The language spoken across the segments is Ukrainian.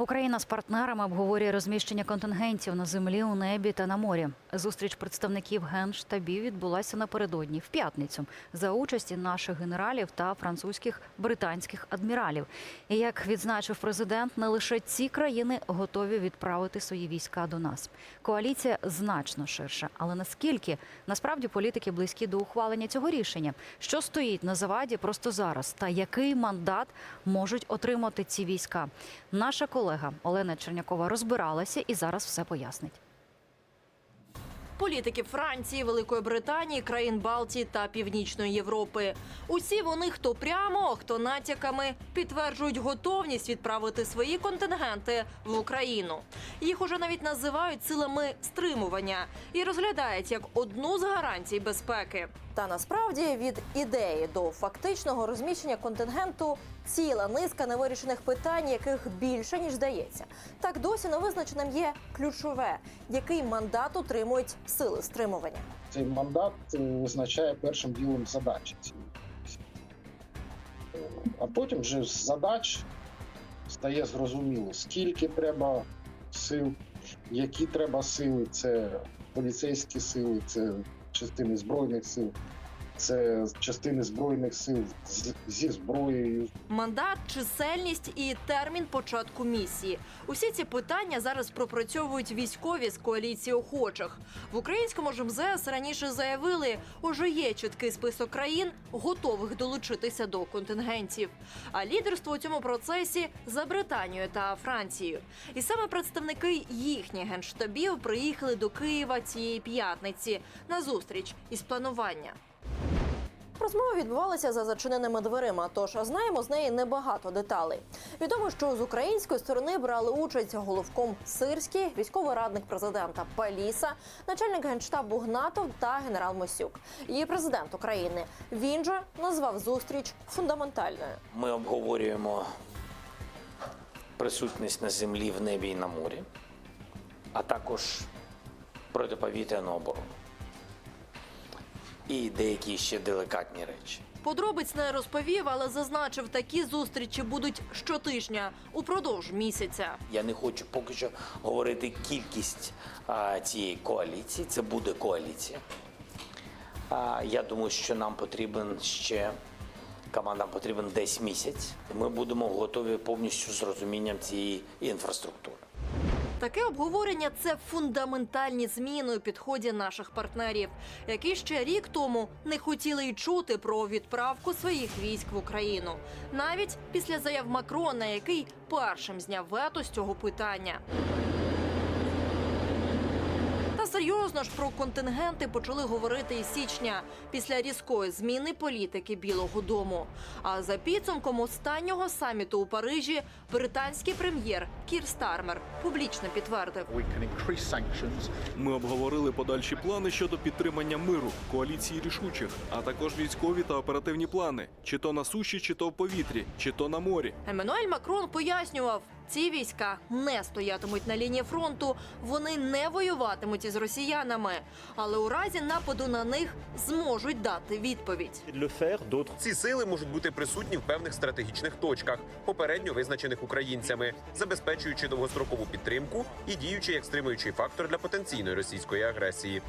Україна з партнерами обговорює розміщення контингентів на землі, у небі та на морі. Зустріч представників генштабів відбулася напередодні в п'ятницю за участі наших генералів та французьких британських адміралів. І як відзначив президент, не лише ці країни готові відправити свої війська до нас. Коаліція значно ширша, але наскільки насправді політики близькі до ухвалення цього рішення? Що стоїть на заваді просто зараз? Та який мандат можуть отримати ці війська? Наша колега Олена Чернякова розбиралася і зараз все пояснить. Політики Франції, Великої Британії, країн Балтії та Північної Європи. Усі вони хто прямо, хто натяками підтверджують готовність відправити свої контингенти в Україну. Їх уже навіть називають силами стримування і розглядають як одну з гарантій безпеки. Та насправді від ідеї до фактичного розміщення контингенту ціла низка невирішених питань, яких більше ніж здається. Так досі невизначеним є ключове, який мандат отримують сили стримування. Цей мандат визначає першим ділом задачі. А потім вже з задач стає зрозуміло, скільки треба сил, які треба сили, це поліцейські сили, це частини збройних сил, це частини збройних сил зі зброєю, Мандат, чисельність і термін початку місії. Усі ці питання зараз пропрацьовують військові з коаліції охочих. В українському ж МЗС раніше заявили, уже є чіткий список країн, готових долучитися до контингентів. А лідерство у цьому процесі за Британією та Францією. І саме представники їхніх генштабів приїхали до Києва цієї п'ятниці на зустріч із планування. Розмова відбувалася за зачиненими дверима, тож знаємо з неї небагато деталей. Відомо, що з української сторони брали участь головком Сирський, військовий радник президента Паліса, начальник генштабу Гнатов та генерал Мосюк. І президент України він же назвав зустріч фундаментальною. Ми обговорюємо присутність на землі, в небі і на морі, а також протиповітряну оборону. І деякі ще делікатні речі. Подробиць не розповів, але зазначив, такі зустрічі будуть щотижня упродовж місяця. Я не хочу поки що говорити кількість а, цієї коаліції. Це буде коаліція. А, я думаю, що нам потрібен ще командам потрібен десь місяць. Ми будемо готові повністю з розумінням цієї інфраструктури. Таке обговорення це фундаментальні зміни у підході наших партнерів, які ще рік тому не хотіли й чути про відправку своїх військ в Україну, навіть після заяв Макрона, який першим зняв вето з цього питання. Серйозно ж про контингенти почали говорити із січня після різкої зміни політики Білого Дому. А за підсумком останнього саміту у Парижі британський прем'єр Кір Стармер публічно підтвердив. Ми обговорили подальші плани щодо підтримання миру, коаліції рішучих, а також військові та оперативні плани, чи то на суші, чи то в повітрі, чи то на морі. Еммануель Макрон пояснював, ці війська не стоятимуть на лінії фронту, вони не воюватимуть із росіянами, але у разі нападу на них зможуть дати відповідь. Ці сили можуть бути присутні в певних стратегічних точках, попередньо визначених українцями, забезпечуючи довгострокову підтримку і діючи як стримуючий фактор для потенційної російської агресії.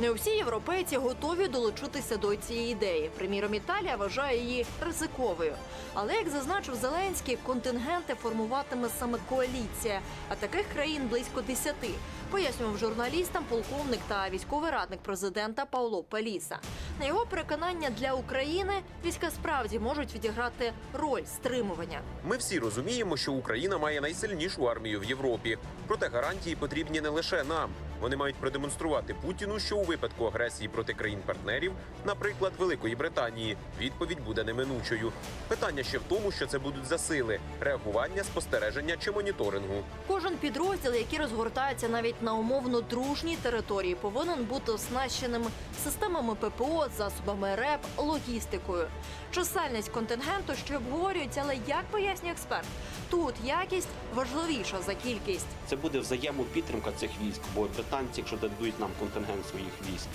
Не всі європейці готові долучитися до цієї ідеї. Приміром, Італія вважає її ризиковою. Але як зазначив Зеленський, контингенти формуватиме саме коаліція, а таких країн близько десяти. Пояснював журналістам полковник та військовий радник президента Пауло Пеліса. На його переконання для України війська справді можуть відіграти роль стримування. Ми всі розуміємо, що Україна має найсильнішу армію в Європі. Проте гарантії потрібні не лише нам. Вони мають продемонструвати Путіну, що у випадку агресії проти країн-партнерів, наприклад, Великої Британії, відповідь буде неминучою. Питання ще в тому, що це будуть за сили реагування, спостереження чи моніторингу. Кожен підрозділ, який розгортається навіть на умовно дружній території, повинен бути оснащеним системами ППО, засобами РЕП, логістикою. Чисельність контингенту ще обговорюють, але як пояснює експерт, тут якість важливіша за кількість. це буде взаємопідтримка цих військ, бо британці, якщо дадуть нам контингент своїх військ,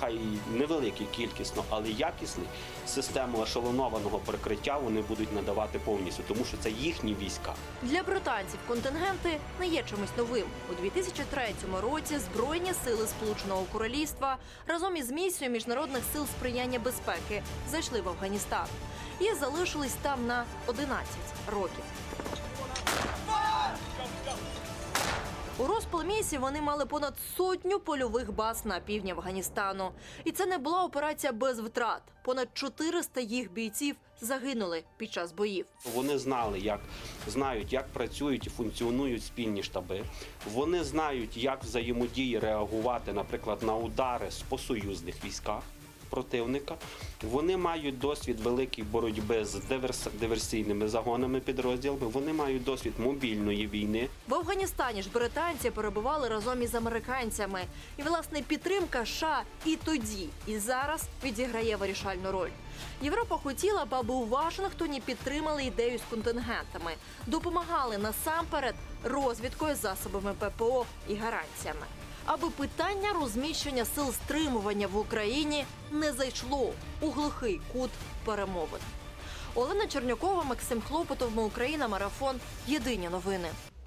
хай і невеликий кількісно, але якісний, систему ешелонованого прикриття вони будуть надавати повністю, тому що це їхні війська. Для британців контингенти не є чимось новим. У 2003 році Збройні сили Сполученого Королівства разом із місією міжнародних сил сприяння безпеки зайшли в Афганістан і залишились там на 11 років. У розпал місії вони мали понад сотню польових баз на півдні Афганістану. І це не була операція без втрат. Понад 400 їх бійців загинули під час боїв. Вони знали, як знають, як працюють і функціонують спільні штаби. Вони знають, як взаємодії реагувати, наприклад, на удари по союзних військах противника. Вони мають досвід великої боротьби з диверс... диверсійними загонами підрозділами. Вони мають досвід мобільної війни. В Афганістані ж британці перебували разом із американцями. І власне підтримка США і тоді, і зараз відіграє вирішальну роль. Європа хотіла б, аби у Вашингтоні підтримали ідею з контингентами, допомагали насамперед розвідкою засобами ППО і гарантіями. Аби питання розміщення сил стримування в Україні не зайшло у глухий кут перемовин. Олена Чернякова, Максим Хлопотов, Ми Україна, марафон. Єдині новини.